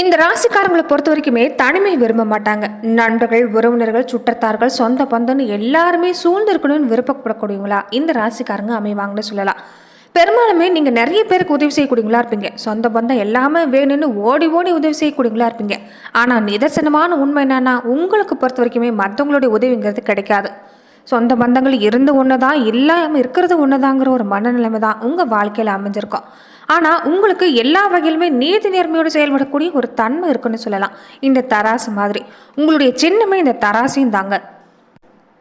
இந்த ராசிக்காரங்களை பொறுத்த வரைக்குமே தனிமை விரும்ப மாட்டாங்க. நண்பர்கள் உறவினர்கள் சுற்றத்தார்கள் சொந்த பந்தம்னு எல்லாருமே சூழ்ந்து இருக்கணும்னு விருப்பப்படக்கூடியவங்களா இந்த ராசிக்காரங்க அமைவாங்கன்னு சொல்லலாம். பெரும்பாலுமே நீங்கள் நிறைய பேருக்கு உதவி செய்யக்கூடியங்களா இருப்பீங்க. சொந்த பந்தம் எல்லாமே வேணும்னு ஓடி ஓடி உதவி செய்யக்கூடியங்களா இருப்பீங்க. ஆனால் நிதர்சனமான உண்மை என்னன்னா உங்களுக்கு பொறுத்த வரைக்குமே மற்றவங்களுடைய உதவிங்கிறது கிடைக்காது. சொந்த பந்தங்கள் இருந்து ஒன்று தான் இல்லாமல் இருக்கிறது ஒன்று தாங்கிற ஒரு மனநிலைமை தான் உங்கள் வாழ்க்கையில் அமைஞ்சிருக்கும். ஆனால் உங்களுக்கு எல்லா வகையிலுமே நீதி நேர்மையோடு செயல்படக்கூடிய ஒரு தன்மை இருக்குன்னு சொல்லலாம். இந்த தராசு மாதிரி. உங்களுடைய சின்னமே இந்த தராசையும் தாங்க.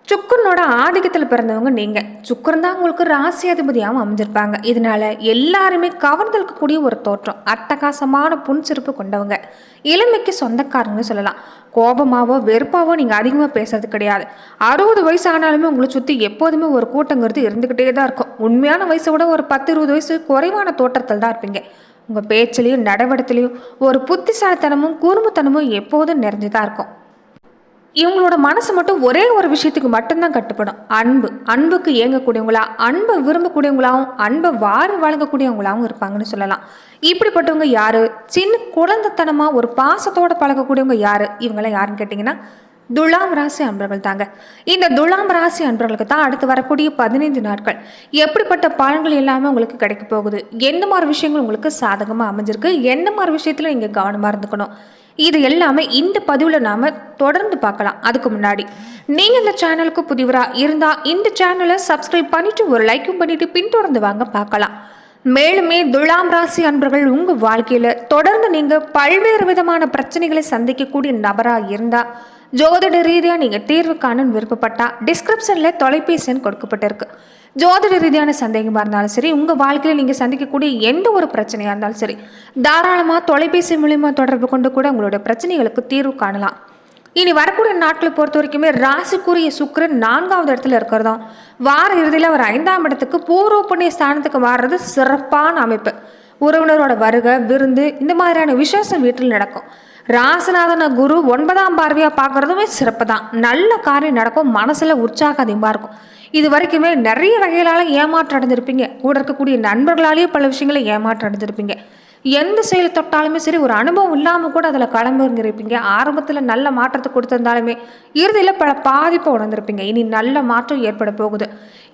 சுக்கரனோட ஆதிக்கத்தில் பிறந்தவங்க நீங்கள் சுக்கரன் தான் உங்களுக்கு ராசி அதிபதியாகவும் அமைஞ்சிருப்பாங்க. இதனால எல்லாருமே கவர்ந்தெழுக்கக்கூடிய ஒரு தோற்றம். அட்டகாசமான புன்சிறப்பு கொண்டவங்க. இளமைக்கு சொந்தக்காரங்கன்னு சொல்லலாம். கோபமாவோ வெறுப்பாவோ நீங்கள் அதிகமாக பேசுறது கிடையாது. அறுபது வயசு ஆனாலுமே உங்களை சுற்றி எப்போதுமே ஒரு கூட்டங்கிறது இருந்துக்கிட்டே தான் இருக்கும். உண்மையான வயசை விட ஒரு பத்து இருபது வயசு குறைவான தோற்றத்தில் தான் இருப்பீங்க. உங்கள் பேச்சிலையும் நடவடிக்கையிலையும் ஒரு புத்திசாலித்தனமும் குறும்புத்தனமும் எப்போதும் நிறைஞ்சு தான் இருக்கும். இவங்களோட மனசு மட்டும் ஒரே ஒரு விஷயத்துக்கு மட்டும்தான் கட்டுப்படும். அன்பு. அன்புக்கு ஏங்கக்கூடியவங்களா அன்பை விரும்பக்கூடியவங்களாவும் அன்பை வாரி வழங்கக்கூடியவங்களாவும் இருப்பாங்கன்னு சொல்லலாம். இப்படிப்பட்டவங்க யாரு? சின்ன குழந்தைத்தனமா ஒரு பாசத்தோட பழகக்கூடியவங்க யாரு? இவங்களாம் யாருன்னு கேட்டிங்கன்னா துலாம் ராசி அன்பர்கள் தாங்க. இந்த துலாம் ராசி அன்பர்களுக்கு தான் அடுத்து வரக்கூடிய பதினைந்து நாட்கள். எப்படிப்பட்ட பலன்கள் எல்லாமே உங்களுக்கு கிடைக்க போகுது? எந்த மாதிரி விஷயங்கள் உங்களுக்கு சாதகமாக அமைஞ்சிருக்கு? என்ன மாதிரி விஷயத்தில் நீங்கள் கவனமாக இருந்துக்கணும்? இது எல்லாமே இந்த பதிவில் நாம் தொடர்ந்து பார்க்கலாம். அதுக்கு முன்னாடி நீங்கள் இந்த சேனலுக்கு புதிவராக இருந்தால் இந்த சேனலை சப்ஸ்கிரைப் பண்ணிவிட்டு ஒரு லைக்கும் பண்ணிவிட்டு பின்தொடர்ந்து வாங்க பார்க்கலாம். மேலுமே துலாம் ராசி அன்பர்கள் உங்கள் வாழ்க்கையில் தொடர்ந்து நீங்கள் பல்வேறு விதமான பிரச்சனைகளை சந்திக்கக்கூடிய நபராக இருந்தால் ஜோதிட ரீதியாக நீங்கள் தீர்வு காணன்னு விருப்பப்பட்டால் டிஸ்கிரிப்ஷனில் தொலைபேசி எண் கொடுக்கப்பட்டிருக்கு. ஜோதிட ரீதியான சந்தேகமாக இருந்தாலும் சரி உங்கள் வாழ்க்கையில் நீங்கள் சந்திக்கக்கூடிய எந்த ஒரு பிரச்சனையாக இருந்தாலும் சரி தாராளமாக தொலைபேசி மூலிமா தொடர்பு கொண்டு கூட உங்களோட பிரச்சனைகளுக்கு தீர்வு காணலாம். இனி வரக்கூடிய நாட்களை பொறுத்த வரைக்குமே ராசிக்குரிய சுக்கிரன் நான்காவது இடத்துல இருக்கிறதும். வார இறுதியில் அவர் ஐந்தாம் இடத்துக்கு பூர்வ புண்ணிய ஸ்தானத்துக்கு மாறுறது சிறப்பான அமைப்பு. உறவினரோட வருகை விருந்து இந்த மாதிரியான விசேஷம் வீட்டில் நடக்கும். ராசநாதன குரு ஒன்பதாம் பார்வையாக பார்க்குறதுமே சிறப்பு தான் நல்ல காரியம் நடக்கும் மனசில் உற்சாக அதிகமாக இருக்கும். இது வரைக்குமே நிறைய வகைகளால் ஏமாற்றம் அடைஞ்சிருப்பீங்க. கூட இருக்கக்கூடிய நண்பர்களாலேயே பல விஷயங்களை ஏமாற்றம் அடைஞ்சிருப்பீங்க. எந்த செயலை தொட்டாலுமே சரி ஒரு அனுபவம் இல்லாமல் கூட அதில் கலந்துருப்பீங்க ஆரம்பத்தில் நல்ல மாற்றத்தை கொடுத்துருந்தாலுமே இறுதியில் பல பாதிப்பை உணர்ந்திருப்பீங்க. இனி நல்ல மாற்றம் ஏற்பட போகுது.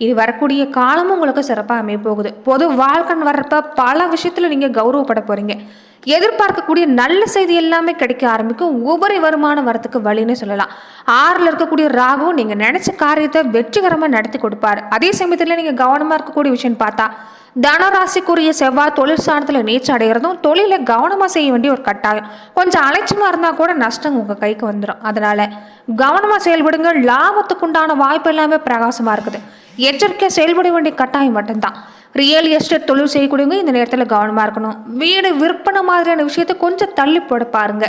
இனி வரக்கூடிய காலமும் உங்களுக்கு சிறப்பாக அமைய போகுது. பொது வாழ்க்கைன்னு வர்றப்ப பல விஷயத்தில் நீங்கள் கௌரவப்பட போகிறீங்க எதிர்பார்க்கக்கூடிய நல்ல செய்தி எல்லாமே கிடைக்க ஆரம்பிக்கும். உபரி வருமானம் வரத்துக்கு வழின்னு சொல்லலாம். ஆறில் இருக்கக்கூடிய ராகுவும் நீங்கள் நினச்ச காரியத்தை வெற்றிகரமாக நடத்தி கொடுப்பாரு. அதே சமயத்தில் நீங்கள் கவனமாக இருக்கக்கூடிய விஷயம் பார்த்தா தனராசிக்குரிய செவ்வாய் தொழில் நீச்சல் அடைகிறதும் தொழிலை கவனமாக செய்ய வேண்டிய ஒரு கட்டாயம். கொஞ்சம் அலைச்சமாக இருந்தால் கூட நஷ்டம் உங்கள் கைக்கு வந்துடும் அதனால் கவனமாக செயல்படுங்க லாபத்துக்குண்டான வாய்ப்பு எல்லாமே பிரகாசமாக இருக்குது. எச்சரிக்கையாக செயல்பட வேண்டிய கட்டாயம் மட்டும்தான். ரியல் எஸ்டேட் தொழில் செய்யக்கூடியவங்க இந்த நேரத்தில் கவனமாக இருக்கணும். வீடு விற்பனை மாதிரியான விஷயத்தை கொஞ்சம் தள்ளி போட பாருங்க.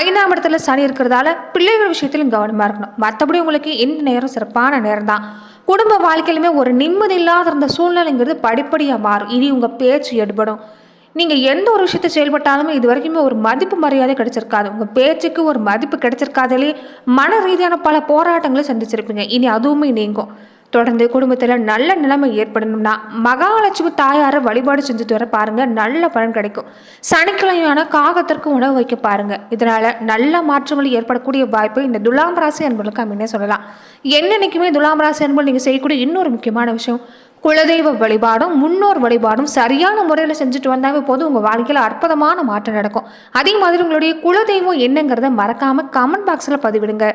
ஐந்தாம் இடத்துல சனி இருக்கிறதால பிள்ளைகள் விஷயத்திலும் கவனமாக இருக்கணும். மற்றபடி உங்களுக்கு இந்த நேரம் சிறப்பான நேரம் தான் குடும்ப வாழ்க்கையிலுமே ஒரு நிம்மதி இல்லாத இருந்த சூழ்நிலைங்கிறது படிப்படியாக மாறும். இனி உங்கள் பேச்சு எடுபடும். நீங்கள் எந்த ஒரு விஷயத்தை செயல்பட்டாலுமே இது வரைக்குமே ஒரு மதிப்பு மரியாதை கிடைச்சிருக்காது. உங்கள் பேச்சுக்கு ஒரு மதிப்பு கிடைச்சிருக்காதலே மன ரீதியான பல போராட்டங்களை சந்திச்சிருப்பீங்க. இனி அதுவுமே நீங்கும். தொடர்ந்து குடும்பத்தில் நல்ல நிலைமை ஏற்படணும்னா மகாலட்சுமி தாயாரை வழிபாடு செஞ்சுட்டு வர பாருங்கள் நல்ல பலன் கிடைக்கும். சனிக்கிழமையான காகத்திற்கு உணவு வைக்க பாருங்கள் இதனால் நல்ல மாற்றங்கள் ஏற்படக்கூடிய வாய்ப்பு இந்த துலாம் ராசி அன்பர்களுக்கு அமைனே சொல்லலாம். என்னன்னைக்குமே துலாம் ராசி அன்பர்கள் நீங்கள் செய்யக்கூடிய இன்னொரு முக்கியமான விஷயம் குலதெய்வ வழிபாடும் முன்னோர் வழிபாடும் சரியான முறையில் செஞ்சுட்டு வந்தாவே போதும். உங்கள் வாழ்க்கையில் அற்புதமான மாற்றம் நடக்கும். அதே மாதிரி உங்களுடைய குலதெய்வம் என்னங்கிறத மறக்காமல் கமெண்ட் பாக்ஸில் பதிவிடுங்க.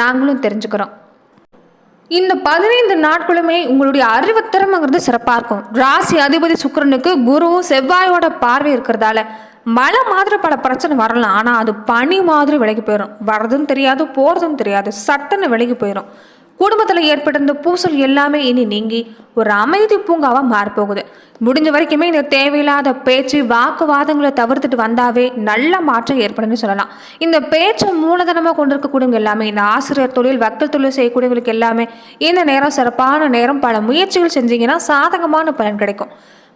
நாங்களும் தெரிஞ்சுக்கிறோம். இந்த பதினைந்து நாட்களுமே உங்களுடைய அறிவுத்திறமைங்கிறது சிறப்பாக இருக்கும் ராசி அதிபதி சுக்கிரனுக்கு குருவும் செவ்வாயோட பார்வை இருக்கிறதால மழை மாதிரி பல பிரச்சனை வரலாம். ஆனால் அது பனி மாதிரி விலகி போயிடும் வர்றதும் தெரியாது போகிறதும் தெரியாது. சட்டுன்னு விலகி போயிடும் குடும்பத்தில் ஏற்பட்டிருந்த பூசல் எல்லாமே இனி நீங்கி ஒரு அமைதி பூங்காவாக மாறப்போகுது. முடிஞ்ச வரைக்குமே இந்த தேவையில்லாத பேச்சு வாக்குவாதங்களை தவிர்த்துட்டு வந்தாவே நல்ல மாற்றம் ஏற்படும்னு சொல்லலாம். இந்த பேச்சை மூலதனமாக கொண்டிருக்கக்கூடியவங்க எல்லாமே இந்த ஆசிரியர் தொழில் வக்கல் தொழில் செய்யக்கூடியவங்களுக்கு எல்லாமே இந்த நேரம் சிறப்பான நேரம் பல முயற்சிகள் செஞ்சீங்கன்னா சாதகமான பலன் கிடைக்கும்.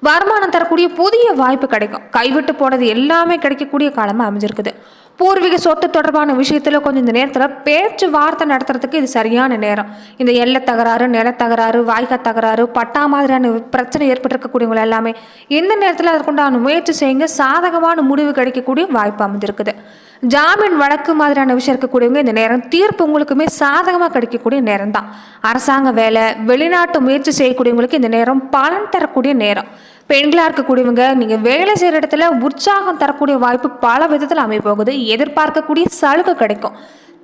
வருமானம் தரக்கூடிய புதிய வாய்ப்பு கிடைக்கும். கைவிட்டு போனது எல்லாமே கிடைக்கக்கூடிய காலமாக அமைஞ்சிருக்குது. பூர்வீக சொத்து தொடர்பான விஷயத்தில் கொஞ்சம் இந்த நேரத்தில் பேச்சுவார்த்தை நடத்துறதுக்கு இது சரியான நேரம். இந்த எல்லை தகராறு நிலத்தகராறு வாய்க்கா தகராறு பட்டா மாதிரியான பிரச்சனை ஏற்பட்டிருக்கக்கூடியவங்க எல்லாமே இந்த நேரத்தில் அதற்குண்டான முயற்சி செய்யுங்க. சாதகமான முடிவு கிடைக்கக்கூடிய வாய்ப்பு அமைஞ்சிருக்குது. ஜாமீன் வழக்கு மாதிரியான விஷயம் இருக்கக்கூடியவங்க இந்த நேரம் தீர்ப்பு உங்களுக்குமே சாதகமாக கிடைக்கக்கூடிய நேரம் தான் அரசாங்க வேலை வெளிநாட்டு முயற்சி செய்யக்கூடியவங்களுக்கு இந்த நேரம் பலன் தரக்கூடிய நேரம். பெண்களாக இருக்கக்கூடியவங்க நீங்கள் வேலை செய்கிற இடத்துல உற்சாகம் தரக்கூடிய வாய்ப்பு பல விதத்தில் அமைப்போகுது எதிர்பார்க்கக்கூடிய சலுகை கிடைக்கும்.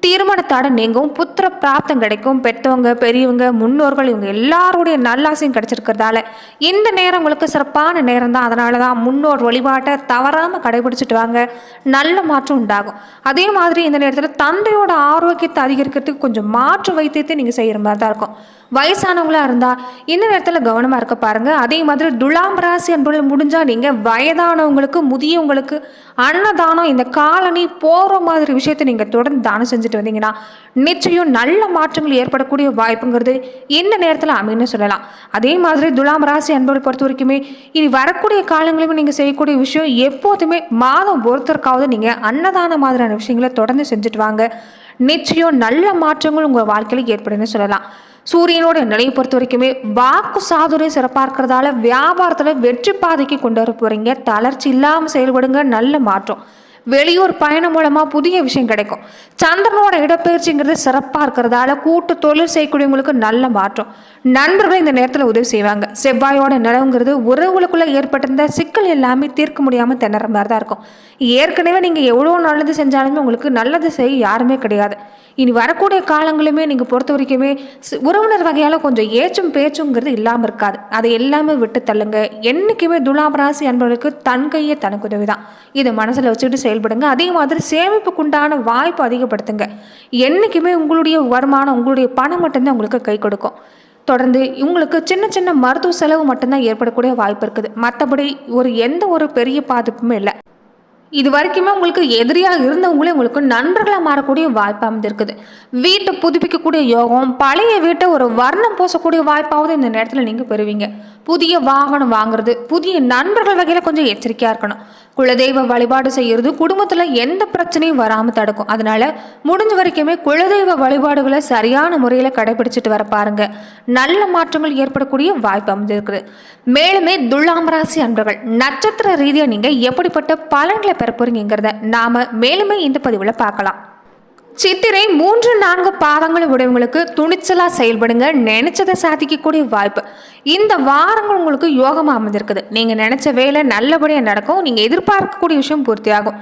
தீர்மானத்தாட நீங்கும் புத்திர பிராப்தம் கிடைக்கும். பெற்றவங்க பெரியவங்க முன்னோர்கள் இவங்க எல்லாருடைய நல்லாசையும் கிடைச்சிருக்கிறதால இந்த நேரம் உங்களுக்கு சிறப்பான நேரம் தான் அதனால தான் முன்னோர் வழிபாட்டை தவறாமல் கடைபிடிச்சிட்டு வாங்க. நல்ல மாற்றம் உண்டாகும். அதே மாதிரி இந்த நேரத்தில் தந்தையோட ஆரோக்கியத்தை அதிகரிக்கிறதுக்கு கொஞ்சம் மாற்று வைத்தியத்தை நீங்கள் செய்கிற மாதிரி தான் இருக்கும். வயசானவங்களா இருந்தால் இந்த நேரத்தில் கவனமாக இருக்க பாருங்க. அதே மாதிரி துலாம் ராசி அன்பர்கள் முடிஞ்சால் நீங்கள் வயதானவங்களுக்கு முதியவங்களுக்கு அன்னதானம் இந்த காலனி போகிற மாதிரி விஷயத்தை நீங்கள் தொடர்ந்து தானம் செஞ்சுட்டு வந்தீங்கன்னா நிச்சயம் நல்ல மாற்றங்கள் ஏற்படக்கூடிய வாய்ப்புங்கிறது இந்த நேரத்தில் அமைன்னு சொல்லலாம். அதே மாதிரி துலாம் ராசி அன்பர்கள் பொறுத்த வரைக்குமே இனி வரக்கூடிய காலங்களிலும் நீங்கள் செய்யக்கூடிய விஷயம் எப்போதுமே மாதம் ஒருத்தருக்காவது நீங்கள் அன்னதான மாதிரியான விஷயங்களை தொடர்ந்து செஞ்சுட்டு வாங்க. நிச்சயம் நல்ல மாற்றங்கள் உங்கள் வாழ்க்கையில் ஏற்படுன்னு சொல்லலாம். சூரியனோட நிலையை பொறுத்த வரைக்குமே வாக்கு சாதுரியம் சிறப்பாக இருக்கிறதால வியாபாரத்தில் வெற்றி பாதைக்கு கொண்டு வர போகிறீங்க தளர்ச்சி இல்லாமல் செயல்படுங்க. நல்ல மாற்றம். வெளியூர் பயணம் மூலமாக புதிய விஷயம் கிடைக்கும். சந்திரனோட இடப்பெயர்ச்சிங்கிறது சிறப்பாக இருக்கிறதால கூட்டு தொழில் செய்யக்கூடியவங்களுக்கு நல்ல மாற்றம். நண்பர்கள் இந்த நேரத்தில் உதவி செய்வாங்க. செவ்வாயோட நிலவுங்கிறது உறவுகளுக்குள்ளே ஏற்பட்டிருந்த சிக்கல் எல்லாமே தீர்க்க முடியாமல் திணற மாதிரி தான் இருக்கும். ஏற்கனவே நீங்கள் எவ்வளோ நல்லது செஞ்சாலுமே உங்களுக்கு நல்லது செய்ய யாருமே கிடையாது. இனி வரக்கூடிய காலங்களுமே நீங்கள் பொறுத்த வரைக்குமே உறவினர் வகையால் கொஞ்சம் ஏச்சும் பேச்சுங்கிறது இல்லாமல் இருக்காது. அதை எல்லாமே விட்டு தள்ளுங்க. என்றைக்குமே துலாபராசி அன்பர்களுக்கு தன் கையே தனக்கு உதவி தான் இதை மனசில் வச்சுக்கிட்டு செயல்படுங்க. அதே மாதிரி சேமிப்புக்குண்டான வாய்ப்பு அதிகப்படுத்துங்க. என்றைக்குமே உங்களுடைய வருமானம் உங்களுடைய பணம் மட்டும்தான் உங்களுக்கு கை கொடுக்கும். தொடர்ந்து உங்களுக்கு சின்ன சின்ன மருத்துவ செலவு மட்டும்தான் ஏற்படக்கூடிய வாய்ப்பு இருக்குது. மற்றபடி ஒரு எந்த ஒரு பெரிய பாதிப்புமே இல்லை. இது வரைக்குமே உங்களுக்கு எதிரியாக இருந்தவங்களே உங்களுக்கு நண்பர்களாக மாறக்கூடிய வாய்ப்பு அமைந்திருக்குது. வீட்டை புதுப்பிக்கக்கூடிய யோகம் பழைய வீட்டை ஒரு வர்ணம் பூசக்கூடிய வாய்ப்பாவது இந்த நேரத்தில் நீங்கள் பெறுவீங்க. புதிய வாகனம் வாங்குறது புதிய நண்பர்கள் வகையில் கொஞ்சம் எச்சரிக்கையாக இருக்கணும். குலதெய்வ வழிபாடு செய்யறது குடும்பத்தில் எந்த பிரச்சனையும் வராமல் தடுக்கும். அதனால முடிஞ்ச வரைக்குமே குலதெய்வ வழிபாடுகளை சரியான முறையில் கடைபிடிச்சிட்டு வர பாருங்க. நல்ல மாற்றங்கள் ஏற்படக்கூடிய வாய்ப்பு அமைஞ்சிருக்குது மேலுமே துலாம் ராசி அன்பர்கள் நட்சத்திர ரீதியாக நீங்கள் எப்படிப்பட்ட பலன்களை பெற போறீங்கிறத நாம மேலுமே இந்த பதிவில் பார்க்கலாம். சித்திரை மூன்று நான்கு பாதங்கள் உடையவங்களுக்கு துணிச்சலாக செயல்படுங்க. நினைச்சதை சாதிக்கக்கூடிய வாய்ப்பு. இந்த வாரங்கள் உங்களுக்கு யோகமாக அமைஞ்சிருக்குது நீங்கள் நினைச்ச வேலை நல்லபடியாக நடக்கும். நீங்கள் எதிர்பார்க்கக்கூடிய விஷயம் பூர்த்தியாகும்.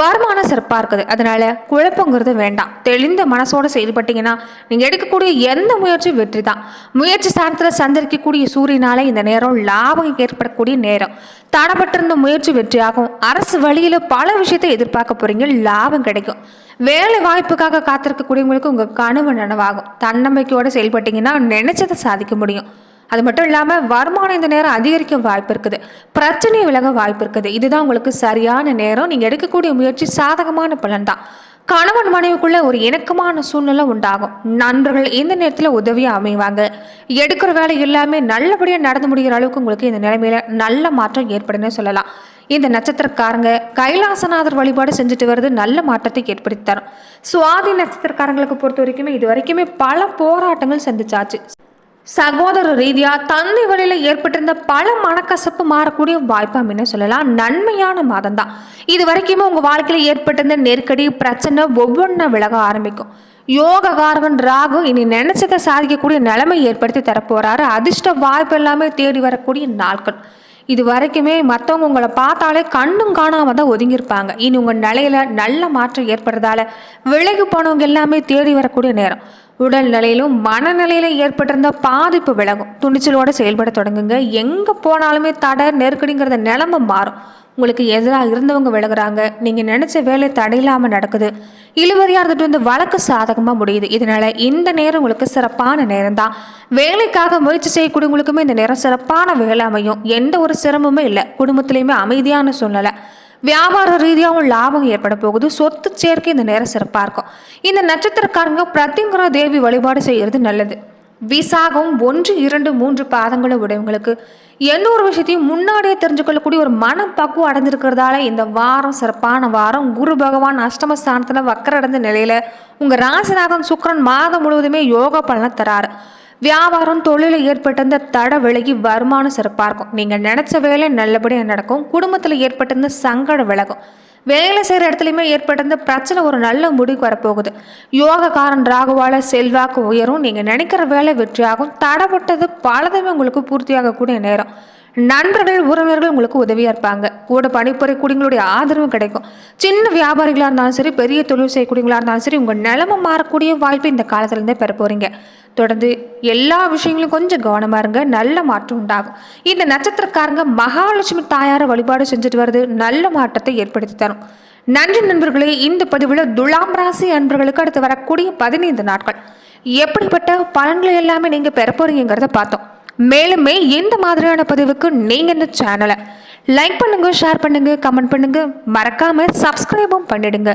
வருமானம் சிறப்பாக இருக்குது அதனால குழப்பங்கிறது வேண்டாம். தெளிந்த மனசோட செயல்பட்டீங்கன்னா நீங்கள் எடுக்கக்கூடிய எந்த முயற்சியும் வெற்றி தான் முயற்சி ஸ்தானத்தில் சந்தரிக்கக்கூடிய சூரியனால இந்த நேரம் லாபம் ஏற்படக்கூடிய நேரம். தடப்பட்டிருந்த முயற்சி வெற்றியாகும். அரசு வழியில் பல விஷயத்தை எதிர்பார்க்க போறீங்க. லாபம் கிடைக்கும். வேலை வாய்ப்புக்காக காத்திருக்கக்கூடியவங்களுக்கு உங்கள் கனவு நனவாகும். தன்னம்பிக்கையோடு செயல்பட்டீங்கன்னா நினைச்சதை சாதிக்க முடியும். அது மட்டும் இல்லாமல் வருமானம் இந்த நேரம் அதிகரிக்க வாய்ப்பு இருக்குது. பிரச்சனை விலக வாய்ப்பு இருக்குது. இதுதான் உங்களுக்கு சரியான நேரம். நீங்கள் எடுக்கக்கூடிய முயற்சி சாதகமான பலன் தான் கணவன் மனைவிக்குள்ள ஒரு இணக்கமான சூழ்நிலை உண்டாகும். நண்பர்கள் இந்த நேரத்தில் உதவியாக அமைவாங்க. எடுக்கிற வேலை எல்லாமே நல்லபடியாக நடந்து முடிகிற அளவுக்கு உங்களுக்கு இந்த நிலைமையில நல்ல மாற்றம் ஏற்படுன்னு சொல்லலாம். இந்த நட்சத்திரக்காரங்க கைலாசநாதர் வழிபாடு செஞ்சுட்டு வர்றது நல்ல மாற்றத்தை ஏற்படுத்தி தரும் சுவாதி நட்சத்திரக்காரங்களுக்கு பொறுத்த வரைக்குமே இது வரைக்குமே பல போராட்டங்கள் சந்திச்சாச்சு. சகோதர ரீதியா தந்தை வழியில ஏற்பட்டிருந்த பல மனக்கசப்பு மாறக்கூடிய வாய்ப்பு அப்படின்னு சொல்லலாம். நன்மையான மாதம் தான் இது வரைக்குமே உங்க வாழ்க்கையில ஏற்பட்டிருந்த நெருக்கடி பிரச்சனை ஒவ்வொன்றா விலக ஆரம்பிக்கும். யோககாரகன் ராகு இனி நினைச்சதை சாதிக்கக்கூடிய நிலைமை ஏற்படுத்தி தரப்போறாரு. அதிர்ஷ்ட வாய்ப்பு எல்லாமே தேடி வரக்கூடிய நாட்கள். இது வரைக்குமே மற்றவங்க உங்களை பார்த்தாலே கண்ணும் காணாமல் தான் ஒதுங்கியிருப்பாங்க. இனி உங்கள் நிலையில் நல்ல மாற்றம் ஏற்படுறதால விலகி போனவங்க எல்லாமே தேடி வரக்கூடிய நேரம். உடல் நிலையிலும் மனநிலையில ஏற்பட்டிருந்த பாதிப்பு விலகும். துணிச்சலோடு செயல்பட தொடங்குங்க. எங்கே போனாலுமே தடை நெருக்கடிங்கிறத நிலைமை மாறும். உங்களுக்கு எதிராக இருந்தவங்க விலகுறாங்க. நீங்கள் நினச்ச வேலை தடையில்லாமல் நடக்குது. இழுவரியா இருந்துட்டு வந்து வழக்கு சாதகமாக முடியுது. இதனால இந்த நேரம் உங்களுக்கு சிறப்பான நேரம் தான் வேலைக்காக முயற்சி செய்யக்கூடியவங்களுக்குமே இந்த நேரம் சிறப்பான வேலை அமையும். எந்த ஒரு சிரமமும் இல்லை. குடும்பத்துலேயுமே அமைதியான சூழ்நிலை. வியாபார ரீதியாகவும் லாபம் ஏற்பட போகுது. சொத்து சேர்க்கை இந்த நேரம் சிறப்பாக இருக்கும். இந்த நட்சத்திரக்காரங்க பிரத்திங்குரா தேவி வழிபாடு செய்கிறது நல்லது. விசாகம் ஒன்று இரண்டு மூன்று பாதங்களை உடையவங்களுக்கு எந்த ஒரு விஷயத்தையும் முன்னாடியே தெரிஞ்சுக்கொள்ளக்கூடிய ஒரு மனப்பக்குவம் அடைஞ்சிருக்கிறதால இந்த வாரம் சிறப்பான வாரம். குரு பகவான் அஷ்டம ஸ்தானத்தில் வக்கர அடைந்த நிலையில் உங்கள் ராசிநாதன் சுக்கிரன் மாதம் முழுவதுமே யோகா பலனை தராரு. வியாபாரம் தொழிலில் ஏற்பட்டிருந்த தட விலகி வருமானம் சிறப்பாக இருக்கும். நீங்கள் நினச்ச வேலை நல்லபடியாக நடக்கும். குடும்பத்தில் ஏற்பட்டிருந்த சங்கடம் விலகும். வேலை செய்கிற இடத்துலையுமே ஏற்பட்டிருந்த பிரச்சனை ஒரு நல்ல முடிவுக்கு வரப்போகுது. யோகக்காரன் ராகுவால செல்வாக்கு உயரும். நீங்கள் நினைக்கிற வேலை வெற்றியாகும். தடப்பட்டது பலதுமே உங்களுக்கு பூர்த்தியாகக்கூடிய நேரம். நண்பர்கள் உறவினர்கள் உங்களுக்கு உதவியாக இருப்பாங்க. கூட பணிபுரியக்கூடியவங்களுடைய ஆதரவு கிடைக்கும். சின்ன வியாபாரிகளாக இருந்தாலும் சரி பெரிய தொழில் செய்யக்கூடியவங்களா இருந்தாலும் சரி உங்கள் நிலைமை மாறக்கூடிய வாய்ப்பு இந்த காலத்துலேருந்தே பெற போகிறீங்க தொடர்ந்து எல்லா விஷயங்களும் கொஞ்சம் கவனமாக இருங்க. நல்ல மாற்றம் உண்டாகும். இந்த நட்சத்திரக்காரங்க மகாலட்சுமி தாயாரை வழிபாடு செஞ்சுட்டு வருது நல்ல மாற்றத்தை ஏற்படுத்தி தரும். நன்றி நண்பர்களே இந்த பதிவில் துலாம் ராசி அன்பர்களுக்கு அடுத்து வரக்கூடிய பதினைந்து நாட்கள். எப்படிப்பட்ட பலன்களை எல்லாமே நீங்கள் பெற போறீங்கிறத பார்த்தோம். மேலுமே இந்த மாதிரியான பதிவுக்கு நீங்கள் இந்த சேனலை லைக் பண்ணுங்க ஷேர் பண்ணுங்க கமெண்ட் பண்ணுங்க மறக்காம சப்ஸ்கிரைபும் பண்ணிடுங்க.